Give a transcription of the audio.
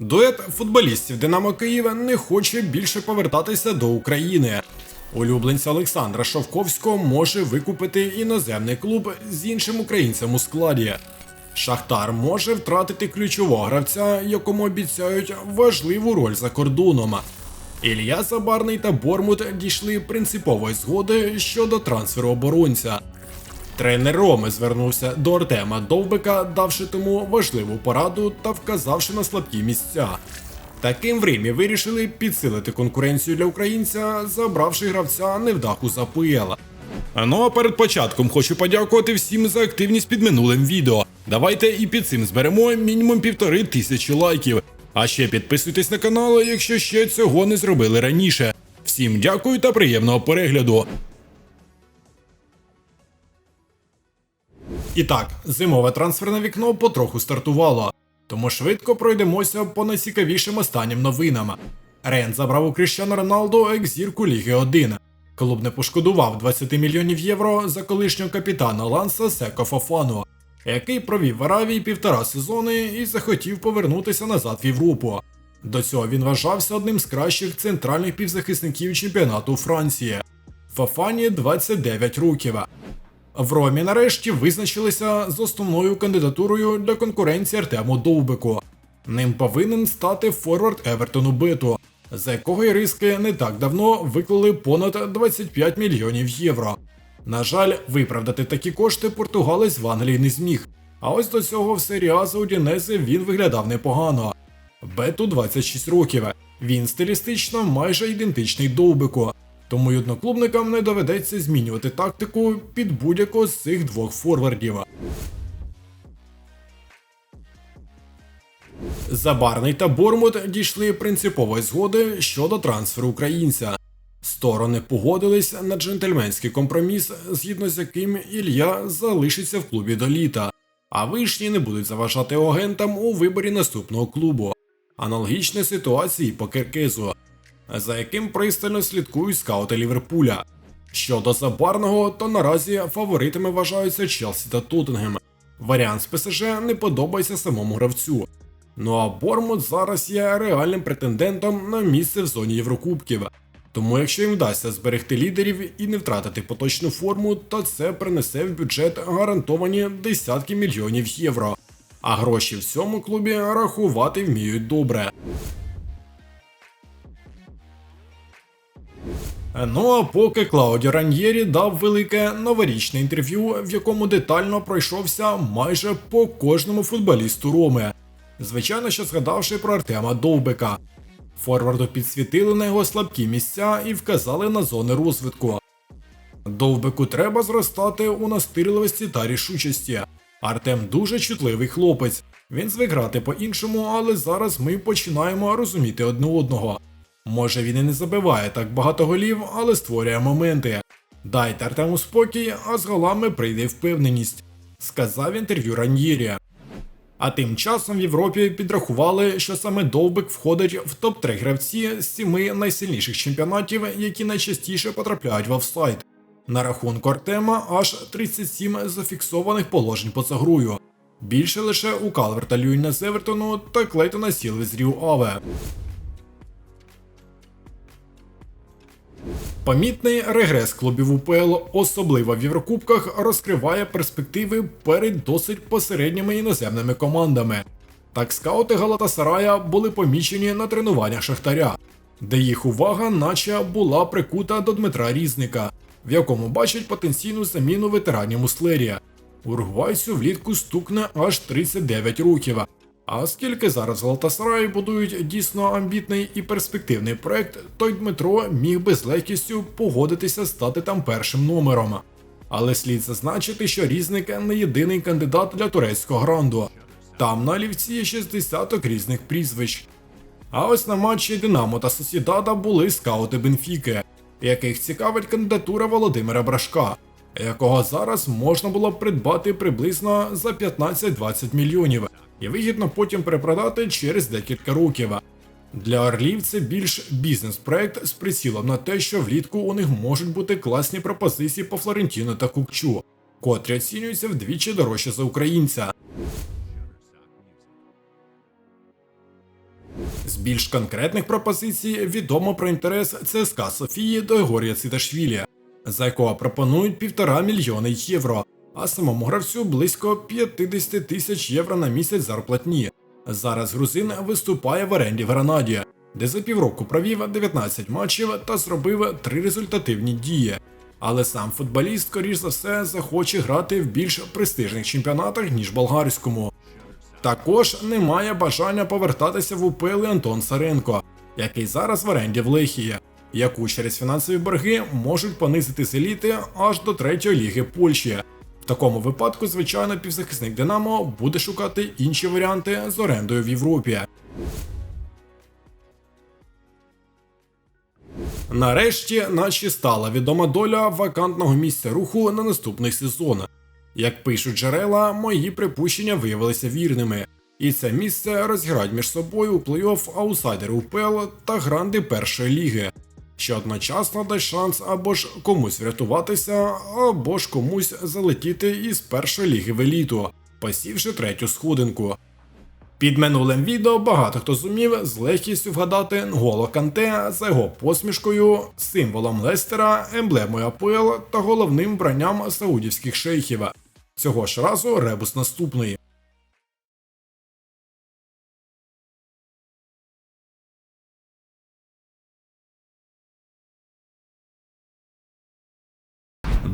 Дует футболістів Динамо Києва не хоче більше повертатися до України. Улюбленця Олександра Шовковського може викупити іноземний клуб з іншим українцем у складі. Шахтар може втратити ключового гравця, якому обіцяють важливу роль за кордоном. Ілля Забарний та Бормут дійшли принципової згоди щодо трансферу оборонця. Тренер Роми звернувся до Артема Довбика, давши тому важливу пораду та вказавши на слабкі місця. Таким в Римі вирішили підсилити конкуренцію для українця, забравши гравця невдаху за ПЛ. Ну а перед початком хочу подякувати всім за активність під минулим відео. Давайте і під цим зберемо мінімум півтори тисячі лайків. А ще підписуйтесь на канал, якщо ще цього не зробили раніше. Всім дякую та приємного перегляду. І так, зимове трансферне вікно потроху стартувало, тому швидко пройдемося по найцікавішим останнім новинам. Рен забрав у Кріщану Роналду екс-зірку Ліги 1. Клуб не пошкодував 20 мільйонів євро за колишнього капітана Ланса Секо Фофану, який провів в Аравії півтора сезони і захотів повернутися назад в Європу. До цього він вважався одним з кращих центральних півзахисників чемпіонату Франції. Фофані 29 років. В Ромі нарешті визначилися з основною кандидатурою для конкуренції Артему Довбику. Ним повинен стати форвард Евертону Биту, за якого і риски не так давно виклали понад 25 мільйонів євро. На жаль, виправдати такі кошти португалець в Англії не зміг. А ось до цього в серії за Удінези він виглядав непогано. Бету 26 років. Він стилістично майже ідентичний Довбику. Тому й одноклубникам не доведеться змінювати тактику під будь-якого з цих двох форвардів. Забарний та Бормут дійшли принципової згоди щодо трансферу українця. Сторони погодились на джентльменський компроміс, згідно з яким Ілля залишиться в клубі до літа, а вишні не будуть заважати агентам у виборі наступного клубу. Аналогічна ситуація і по Киркизу, за яким пристально слідкують скаути Ліверпуля. Щодо Забарного, то наразі фаворитами вважаються Челсі та Тоттенгем. Варіант з ПСЖ не подобається самому гравцю. Ну а Бормут зараз є реальним претендентом на місце в зоні Єврокубків. Тому якщо їм вдасться зберегти лідерів і не втратити поточну форму, то це принесе в бюджет гарантовані десятки мільйонів євро. А гроші в цьому клубі рахувати вміють добре. Ну а поки Клаудіо Раньєрі дав велике новорічне інтерв'ю, в якому детально пройшовся майже по кожному футболісту Роми. Звичайно, що згадавши про Артема Довбика. Форварду підсвітили на його слабкі місця і вказали на зони розвитку. Довбику треба зростати у настирливості та рішучості. Артем дуже чутливий хлопець. Він звик грати по-іншому, але зараз ми починаємо розуміти одне одного. Може він і не забиває так багато голів, але створює моменти. Дайте Артему спокій, а з голами прийде впевненість, сказав інтерв'ю Раньєрі. А тим часом в Європі підрахували, що саме Довбик входить в топ-3 гравці з сіми найсильніших чемпіонатів, які найчастіше потрапляють в офсайд. На рахунку Артема аж 37 зафіксованих положень поза грою. Більше лише у Калверта Люїна з Евертону та Клейтона Сілви з Рів Аве. Помітний регрес клубів УПЛ, особливо в Єврокубках, розкриває перспективи перед досить посередніми іноземними командами. Так скаути Галатасарая були помічені на тренуваннях Шахтаря, де їх увага наче була прикута до Дмитра Різника, в якому бачать потенційну заміну ветеранів Муслерія. Уругвайцю влітку стукне аж 39 років. А оскільки зараз в Галатасараї будують дійсно амбітний і перспективний проект, то й Дмитро міг би з легкістю погодитися стати там першим номером. Але слід зазначити, що Різник не єдиний кандидат для турецького гранду. Там на лівці є 60 різних прізвищ. А ось на матчі Динамо та Сосідада були скаути Бенфіки, яких цікавить кандидатура Володимира Брашка, якого зараз можна було придбати приблизно за 15-20 мільйонів і вигідно потім перепродати через декілька років. Для Орлів це більш бізнес-проект з прицілом на те, що влітку у них можуть бути класні пропозиції по Флорентіну та Кукчу, котрі оцінюються вдвічі дорожче за українця. З більш конкретних пропозицій відомо про інтерес ЦСКА Софії до Ігорія Циташвілі, за якого пропонують півтора мільйони євро, а самому гравцю близько 50 тисяч євро на місяць зарплатні. Зараз грузин виступає в оренді в Гранаді, де за півроку провів 19 матчів та зробив три результативні дії. Але сам футболіст, скоріш за все, захоче грати в більш престижних чемпіонатах, ніж болгарському. Також немає бажання повертатися в УПЛ Антон Саренко, який зараз в оренді в Лехії, яку через фінансові борги можуть понизити з еліти аж до третьої ліги Польщі. В такому випадку, звичайно, півзахисник Динамо буде шукати інші варіанти з орендою в Європі. Нарешті наче стала відома доля вакантного місця руху на наступний сезон. Як пишуть джерела, мої припущення виявилися вірними, і це місце розіграють між собою плей-офф аутсайдери УПЛ та гранди першої ліги, що одночасно дасть шанс або ж комусь врятуватися, або ж комусь залетіти із першої ліги в еліту, посівши третю сходинку. Під минулим відео багато хто зумів з легкістю вгадати Нголо Канте за його посмішкою, символом Лестера, емблемою АПЛ та головним бранням саудівських шейхів. Цього ж разу ребус наступний.